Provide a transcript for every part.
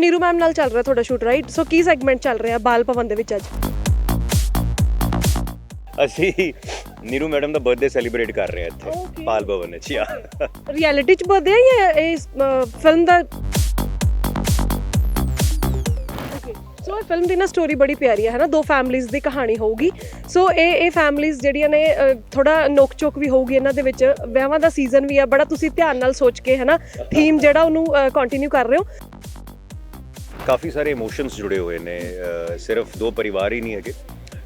Neeru ma'am ਨਾਲ ਚੱਲ ਰਿਹਾ ਤੁਹਾਡਾ ਸ਼ੂਟ ਰਾਈਟ ਸੋ ਕੀ ਸੈਗਮੈਂਟ ਚੱਲ ਰਿਹਾ ਬਾਲ ਭਵਨ ਦੇ ਵਿੱਚ ਅੱਜ? ਅਸੀਂ ਨੀਰੂ ਮੈਡਮ ਦਾ ਬਰਥਡੇ ਸੈਲੀਬ੍ਰੇਟ ਕਰ ਰਹੇ ਹਾਂ ਇੱਥੇ Okay. ਪਾਲ ਭਵਨ ਵਿੱਚ ਯਾ। ਰਿਐਲਿਟੀ ਚ ਬਰਥਡੇ ਹੈ ਜਾਂ ਇਸ ਫਿਲਮ ਦਾ? ਸੋ ਇਹ ਫਿਲਮ ਦੀ ਨਾ ਸਟੋਰੀ ਬੜੀ ਪਿਆਰੀ ਹੈ ਹੈ ਨਾ ਦੋ ਫੈਮਲੀਜ਼ ਦੀ ਕਹਾਣੀ ਹੋਊਗੀ। ਸੋ ਇਹ ਇਹ ਫੈਮਲੀਜ਼ ਜਿਹੜੀਆਂ ਨੇ ਥੋੜਾ ਨੋਕ ਚੋਕ ਵੀ ਹੋਊਗੀ ਇਹਨਾਂ ਦੇ ਵਿੱਚ। ਵਿਆਹਾਂ ਦਾ ਸੀਜ਼ਨ ਵੀ ਆ ਬੜਾ ਤੁਸੀਂ ਧਿਆਨ ਨਾਲ ਸੋਚ ਕੇ ਹੈ ਨਾ ਥੀਮ ਜਿਹੜਾ ਉਹਨੂੰ ਕੰਟੀਨਿਊ ਕਰ ਰਹੇ ਹੋ। ਕਾਫੀ ਸਾਰੇ ਇਮੋਸ਼ਨਸ ਜੁੜੇ ਹੋਏ ਨੇ ਸਿਰਫ ਦੋ ਪਰਿਵਾਰ ਹੀ ਨਹੀਂ ਹੈਗੇ।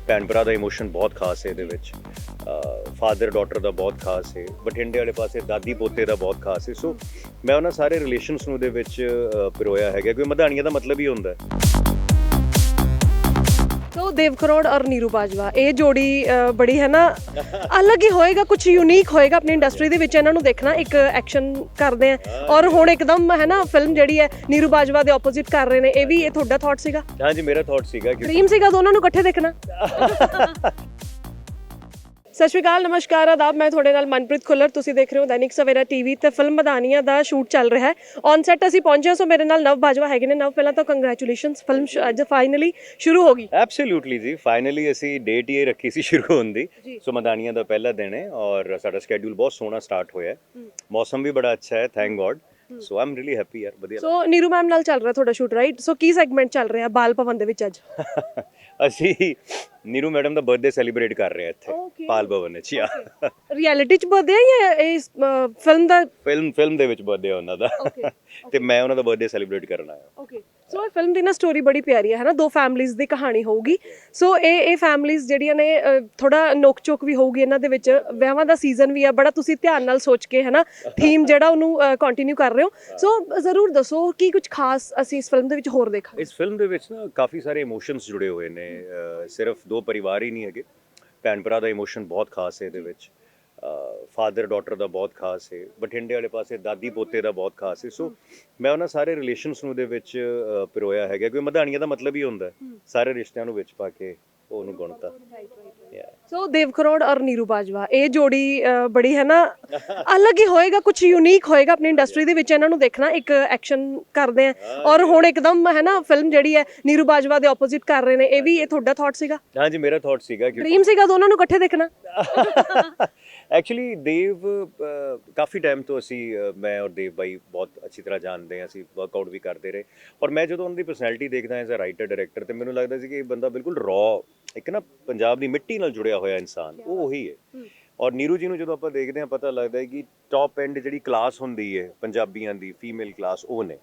ਭੈਣ ਭਰਾ ਦਾ ਇਮੋਸ਼ਨ ਬਹੁਤ ਖਾਸ ਹੈ ਇਹਦੇ ਵਿੱਚ। ਫਾਦਰ ਡਾਟਰ ਦਾ ਬਹੁਤ ਖਾਸ ਹੈ। ਬਠਿੰਡੇ ਵਾਲੇ ਪਾਸੇ ਦਾਦੀ ਪੋਤੇ ਦਾ ਬਹੁਤ ਖਾਸ ਹੈ। ਸੋ ਮੈਂ ਉਹਨਾਂ ਸਾਰੇ ਰਿਲੇਸ਼ਨਸ ਨੂੰ ਦੇ ਵਿੱਚ ਅਹ, ਪਿਰੋਇਆ ਹੈਗਾ ਕਿਉਂਕਿ ਮਧਾਣੀਆਂ ਦਾ ਮਤਲਬ ਹੀ ਹੁੰਦਾ ਹੈ। ਦੇਵ ਕਰੋੜ ਔਰ ਨੀਰੂ ਬਾਜਵਾ ਇਹ ਜੋੜੀ ਅ, ਬੜੀ ਹੈ ਨਾ ਅਲੱਗ ਹੀ ਹੋਏਗਾ ਕੁਝ ਯੂਨੀਕ ਹੋਏਗਾ ਆਪਣੀ ਇੰਡਸਟਰੀ ਦੇ ਵਿੱਚ ਇਹਨਾਂ ਨੂੰ ਦੇਖਣਾ ਇੱਕ ਐਕਸ਼ਨ ਕਰਦੇ ਆ ਔਰ ਹੁਣ ਇੱਕਦਮ ਹੈ ਨਾ ਫਿਲਮ ਜਿਹੜੀ ਹੈ ਨੀਰੂ ਬਾਜਵਾ ਦੇ ਆਪੋਜ਼ਿਟ ਕਰ ਰਹੇ ਨੇ ਇਹ ਵੀ ਇਹ ਤੁਹਾਡਾ ਥਾਟ ਸੀਗਾ ਹਾਂਜੀ ਮੇਰਾ ਥਾਟ ਸੀਗਾ ਕਿ ਡ੍ਰੀਮ ਸੀਗਾ ਦੋਨਾਂ ਨੂੰ ਇਕੱਠੇ ਦੇਖਣਾ ਸਤਿ ਸ਼੍ਰੀ ਅਕਾਲ ਨਮਸਕਾਰ ਆਦਾਬ। ਮੈਂ ਤੁਹਾਡੇ ਨਾਲ ਮਨਪ੍ਰੀਤ ਖੁੱਲਰ। ਤੁਸੀਂ ਦੇਖ ਰਹੇ ਹੋ ਦੈਨਿਕ ਸਵੇਰਾ ਟੀਵੀ ਤੇ ਫਿਲਮ ਮਦਾਨੀਆਂ ਦਾ ਸ਼ੂਟ ਚੱਲ ਰਿਹਾ ਹੈ। ਔਨ ਸੈਟ ਅਸੀਂ ਪਹੁੰਚੇ ਹਾਂ, ਸੋ ਮੇਰੇ ਨਾਲ ਨਵ ਬਾਜਵਾ ਹੈਗੇ ਨੇ। ਨਵ ਪਹਿਲਾਂ ਤਾਂ ਕੰਗ੍ਰੈਚੁਲੇਸ਼ਨਸ ਫਿਲਮ ਅੱਜ ਫਾਈਨਲੀ ਸ਼ੁਰੂ ਹੋ ਗਈ। ਐਬਸੋਲੂਟਲੀ ਜੀ ਫਾਈਨਲੀ ਅਸੀਂ ਡੇਟ ਹੀ ਇਹ ਰੱਖੀ ਸੀ ਸ਼ੁਰੂ ਹੋਣ ਦੀ। ਸੋ ਮਦਾਨੀਆਂ ਦਾ ਪਹਿਲਾ ਦਿਨ ਹੈ ਔਰ ਸਾਡਾ ਸਕੇਡਿਊਲ ਬਹੁਤ ਸੋਹਣਾ ਸਟਾਰਟ ਹੋਇਆ ਹੈ। ਮੌਸਮ ਵੀ ਬੜਾ ਅੱਛਾ ਹੈ thank god so am really happy ਯਾਰ ਵਧੀਆ ਸੋ ਨੀਰੂ ਮੈਮ ਨਾਲ ਚੱਲ ਰਿਹਾ ਤੁਹਾਡਾ ਸ਼ੂਟ ਰਾਈਟ ਸੋ ਕੀ ਸੈਗਮੈਂਟ ਚੱਲ ਰਿਹਾ ਬਾਲ ਭਵਨ ਦੇ ਵਿੱਚ ਅੱਜ? ਅਸੀਂ ਨੀਰੂ ਮੈਡਮ ਦਾ ਬਰਥਡੇ ਸੈਲੀਬ੍ਰੇਟ ਕਰ ਰਹੇ ਹਾਂ ਇੱਥੇ Okay. ਪਾਲ ਭਵਨ ਵਿੱਚ ਯਾ ਰਿਐਲਿਟੀ ਚ ਬਰਥਡੇ ਹੈ ਜਾਂ ਇਸ ਫਿਲਮ ਦਾ? ਫਿਲਮ ਫਿਲਮ ਦੇ ਵਿੱਚ ਬਰਥਡੇ ਉਹਨਾਂ ਦਾ। Okay. ਤੇ ਮੈਂ ਉਹਨਾਂ ਦਾ ਬਰਥਡੇ ਸੈਲੀਬ੍ਰੇਟ ਕਰਨ ਆਇਆ। ਓਕੇ ਸੋ ਇਹ ਫਿਲਮ ਦੀ ਨਾ ਸਟੋਰੀ ਬੜੀ ਪਿਆਰੀ ਹੈ ਹੈ ਨਾ ਦੋ ਫੈਮਲੀਜ਼ ਦੀ ਕਹਾਣੀ ਹੋਊਗੀ। ਸੋ ਇਹ ਇਹ ਫੈਮਲੀਜ਼ ਜਿਹੜੀਆਂ ਨੇ ਥੋੜਾ ਨੋਕ ਚੋਕ ਵੀ ਹੋਊਗੀ ਇਹਨਾਂ ਦੇ ਵਿੱਚ। ਵਿਆਹਾਂ ਦਾ ਸੀਜ਼ਨ ਵੀ ਆ ਬੜਾ ਤੁਸੀਂ ਧਿਆਨ ਨਾਲ ਸੋਚ ਕੇ ਹੈ ਨਾ ਥੀਮ ਜਿਹੜਾ ਉਹਨੂੰ ਕੰਟੀਨਿਊ ਕਰ ਰਹੇ ਹੋ। ਸੋ ਜ਼ਰੂਰ ਦੱਸੋ ਕੀ ਕੁਝ ਖਾਸ ਅਸੀਂ ਇਸ ਫਿਲਮ ਦੇ ਵਿੱਚ ਹੋਰ ਦੇਖਾਂਗੇ? ਇਸ ਫਿਲਮ ਦੇ ਵਿੱਚ ਨਾ ਕਾਫੀ ਸਾਰੇ ਇਮੋਸ਼ਨਸ ਜੁੜੇ ਹੋਏ ਨੇ। ਅਹ ਸਿਰਫ ਦੋ ਪਰਿਵਾਰ ਹੀ ਨਹੀਂ ਹੈਗੇ। ਭੈਣ ਭਰਾ ਦਾ ਇਮੋਸ਼ਨ ਬਹੁਤ ਖਾਸ ਹੈ ਇਹਦੇ ਵਿੱਚ। ਫਾਦਰ ਡਾਟਰ ਦਾ ਬਹੁਤ ਖਾਸ ਹੈ। ਬਠਿੰਡੇ ਵਾਲੇ ਪਾਸੇ ਦਾਦੀ ਪੋਤੇ ਦਾ ਬਹੁਤ ਖਾਸ ਹੈ। ਸੋ ਮੈਂ ਉਹਨਾਂ ਸਾਰੇ ਰਿਲੇਸ਼ਨਸ ਨੂੰ ਦੇ ਵਿੱਚ ਪਿਰੋਇਆ ਹੈਗਾ। ਕਿਉਂਕਿ ਮਧਾਣੀਆਂ ਦਾ ਮਤਲਬ ਹੀ ਹੁੰਦਾ ਸਾਰੇ ਰਿਸ਼ਤਿਆਂ ਨੂੰ ਵਿੱਚ ਪਾ ਕੇ ਉਹਨੂੰ ਗੁਣਤਾ. ਸੋ ਦੇਵ ਕਰੋੜ ਔਰ ਨੀਰੂ ਬਾਜਵਾ ਇਹ ਜੋੜੀ ਅ, ਬੜੀ ਹੈ ਨਾ ਅਲੱਗ ਹੀ ਹੋਏਗਾ ਕੁਝ ਯੂਨੀਕ ਹੋਏਗਾ ਆਪਣੀ ਇੰਡਸਟਰੀ ਦੇ ਵਿੱਚ ਇਹਨਾਂ ਨੂੰ ਦੇਖਣਾ ਇੱਕ ਐਕਸ਼ਨ ਕਰਦੇ ਆ ਔਰ ਹੁਣ ਇੱਕਦਮ ਹੈ ਨਾ ਫਿਲਮ ਜਿਹੜੀ ਹੈ ਨੀਰੂ ਬਾਜਵਾ ਦੇ ਆਪੋਜ਼ਿਟ ਕਰ ਰਹੇ ਨੇ ਇਹ ਵੀ ਇਹ ਤੁਹਾਡਾ ਥਾਟ ਸੀਗਾ ਹਾਂਜੀ ਮੇਰਾ ਥਾਟ ਸੀਗਾ ਕਿ ਡ੍ਰੀਮ ਸੀਗਾ ਦੋਨਾਂ ਨੂੰ ਇਕੱਠੇ ਦੇਖਣਾ ਐਕਚੁਅਲੀ ਦੇਵ ਕਾਫੀ ਟਾਈਮ ਤੋਂ ਅਸੀਂ ਮੈਂ ਔਰ ਦੇਵ ਬਾਈ ਬਹੁਤ ਅੱਛੀ ਤਰ੍ਹਾਂ ਜਾਣਦੇ ਹਾਂ ਅਸੀਂ ਵਰਕਆਊਟ ਵੀ ਕਰਦੇ ਰਹੇ। ਔਰ ਮੈਂ ਜਦੋਂ ਉਹਨਾਂ ਦੀ ਪਰਸਨੈਲਿਟੀ ਦੇਖਦਾ ਐਜ਼ ਅ ਰਾਈਟਰ ਡਾਇਰੈਕਟਰ ਤੇ ਮੈਨੂੰ ਲੱਗਦਾ ਸੀ ਕਿ ਇਹ ਬੰਦਾ ਬਿਲਕੁਲ ਰॉ ਇੱਕ ਨਾ ਪੰਜਾਬ ਦੀ ਮਿੱਟੀ ਨਾਲ ਜੁੜਿਆ ਹੋਇਆ ਇਨਸਾਨ ਉਹ ਉਹੀ ਹੈ। ਔਰ ਨੀਰੂ ਜੀ ਨੂੰ ਜਦੋਂ ਆਪਾਂ ਦੇਖਦੇ ਹਾਂ ਪਤਾ ਲੱਗਦਾ ਹੈ ਕਿ ਟੌਪ ਐਂਡ ਜਿਹੜੀ ਕਲਾਸ ਹੁੰਦੀ ਹੈ ਪੰਜਾਬੀਆਂ ਦੀ ਫੀਮੇਲ ਕਲਾਸ ਉਹ ਨੇ।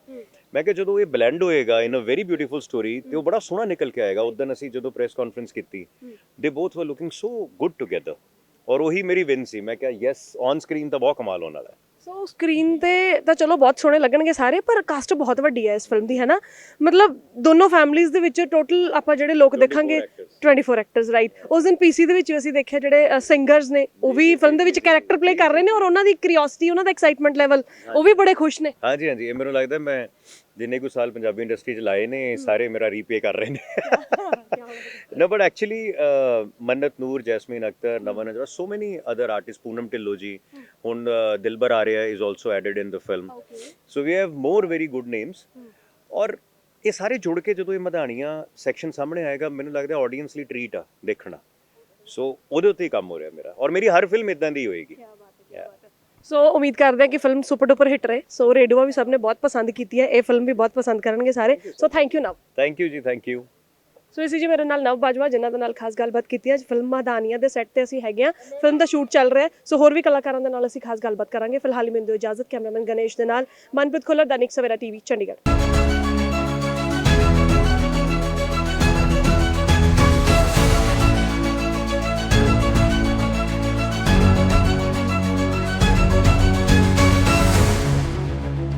ਮੈਂ ਕਿਹਾ ਜਦੋਂ ਇਹ ਬਲੈਂਡ ਹੋਏਗਾ in a very beautiful story ਤੇ ਉਹ ਬੜਾ ਸੋਹਣਾ ਨਿਕਲ ਕੇ ਆਏਗਾ। ਉਦੋਂ ਅਸੀਂ ਜਦੋਂ ਪ੍ਰੈਸ ਕਾਨਫਰੰਸ ਕੀਤੀ ਦੇ ਬੋਥ ਵਰ ਲੁਕਿੰਗ ਸੋ ਗੁੱਡ ਟੁਗੇਦਰ ਔਰ ਉਹੀ ਮੇਰੀ ਵਿਨ ਸੀ। ਮੈਂ ਕਿਹਾ ਯੈਸ ਔਨ ਸਕਰੀਨ ਤਾਂ ਬਹੁਤ ਕਮਾਲ ਹੋਣ ਵਾਲਾ ਹੈ। ਸੋ ਸਕਰੀਨ ਤੇ ਤਾਂ ਚਲੋ ਬਹੁਤ ਸੋਹਣੇ ਲੱਗਣਗੇ ਸਾਰੇ ਪਰ ਕਾਸਟ ਬਹੁਤ ਵੱਡੀ ਹੈ ਇਸ ਫਿਲਮ ਦੀ ਹੈ ਨਾ ਮਤਲਬ ਦੋਨੋਂ ਫੈਮਲੀਜ਼ ਦੇ ਵਿੱਚ ਟੋਟਲ ਆਪਾਂ ਜਿਹੜੇ ਲੋਕ ਦੇਖਾਂਗੇ 24 ਐਕਟਰਸ ਰਾਈਟ ਉਸ ਦਿਨ ਪੀਸੀ ਦੇ ਵਿੱਚ ਅਸੀਂ ਦੇਖਿਆ ਜਿਹੜੇ ਸਿੰਗਰਸ ਨੇ ਉਹ ਵੀ ਫਿਲਮ ਦੇ ਵਿੱਚ ਕੈਰੈਕਟਰ ਪਲੇ ਕਰ ਰਹੇ ਨੇ ਔਰ ਉਹਨਾਂ ਦੀ ਕਿਉਰਿਓਸਿਟੀ ਉਹਨਾਂ ਦਾ ਐਕਸਾਈਟਮੈਂਟ ਲੈਵਲ ਉਹ ਵੀ ਬੜੇ ਖੁਸ਼ ਨੇ। ਹਾਂਜੀ ਹਾਂਜੀ। ਇਹ ਮੈਨੂੰ ਲੱਗਦਾ ਮੈਂ ਜਿੰਨੇ ਕੁ ਸਾਲ ਪੰਜਾਬੀ ਇੰਡਸਟਰੀ 'ਚ ਲਾਏ ਨੇ ਸਾਰੇ ਮੇਰਾ ਰੀਪੇ ਕਰ ਰਹੇ ਨੇ। no but actually uh, Mannat Noor Jasmine Akhtar Navan Azra so many other artists Poonam Dhillon ji ਹੁਣ uh, Dilbar Arya is also added in the film. So we have more very good names. ਔਰ ਇਹ ਸਾਰੇ ਜੁੜ ਕੇ ਜਦੋਂ ਇਹ ਮਧਾਣੀਆਂ section ਸਾਹਮਣੇ ਆਏਗਾ ਮੈਨੂੰ ਲੱਗਦਾ ਆਡੀਅנס ਲਈ ਟ੍ਰੀਟ ਆ ਦੇਖਣਾ ਸੋ ਉਹਦੇ ਉੱਤੇ ਹੀ ਕੰਮ ਹੋ ਰਿਹਾ ਮੇਰਾ ਔਰ ਮੇਰੀ ਹਰ ਫਿਲਮ ਇਦਾਂ ਦੀ ਹੋਏਗੀ Yeah. ਸੋ ਉਮੀਦ ਕਰਦੇ ਹਾਂ ਕਿ ਫਿਲਮ ਸੁਪਰ ਡੁਪਰ ਹਿੱਟ ਰਹੇ ਸੋ ਰੇਡੂਆ ਵੀ ਸਭ ਨੇ ਬਹੁਤ ਪਸੰਦ ਕੀਤੀ ਹੈ ਇਹ ਫਿਲਮ ਵੀ ਬਹੁਤ ਪਸੰਦ ਕਰਨਗੇ ਸਾਰੇ so thank you Nav thank you ji thank you so ਇਸੇ ਜੀ ਮੇਰੇ ਨਾਲ ਨਵ ਬਾਜਵਾ, ਜਿਨ੍ਹਾਂ ਦੇ ਨਾਲ ਖਾਸ ਗੱਲਬਾਤ ਕੀਤੀ ਹੈ। ਅੱਜ ਫਿਲਮ ਮਾਦਾਨੀਆਂ ਦੇ ਸੈੱਟ ਤੇ ਅਸੀਂ ਹੈਗੇ ਆ ਫਿਲਮ ਦਾ ਸ਼ੂਟ ਚੱਲ ਰਿਹਾ ਸੋ ਹੋਰ ਵੀ ਕਲਾਕਾਰਾਂ ਦੇ ਨਾਲ ਅਸੀਂ ਖਾਸ ਗੱਲਬਾਤ ਕਰਾਂਗੇ। ਫਿਲਹਾਲ ਹੀ ਮੈਨੂੰ ਦਿਓ ਇਜਾਜ਼ਤ, ਕੈਮਰਾਮੈਨ ਗਣੇਸ਼ ਦੇ ਨਾਲ। ਮਨਪ੍ਰੀਤ ਖੁੱਲਰ, ਦੈਨਿਕ ਸਵੇਰਾ ਟੀਵੀ, ਚੰਡੀਗੜ੍ਹ।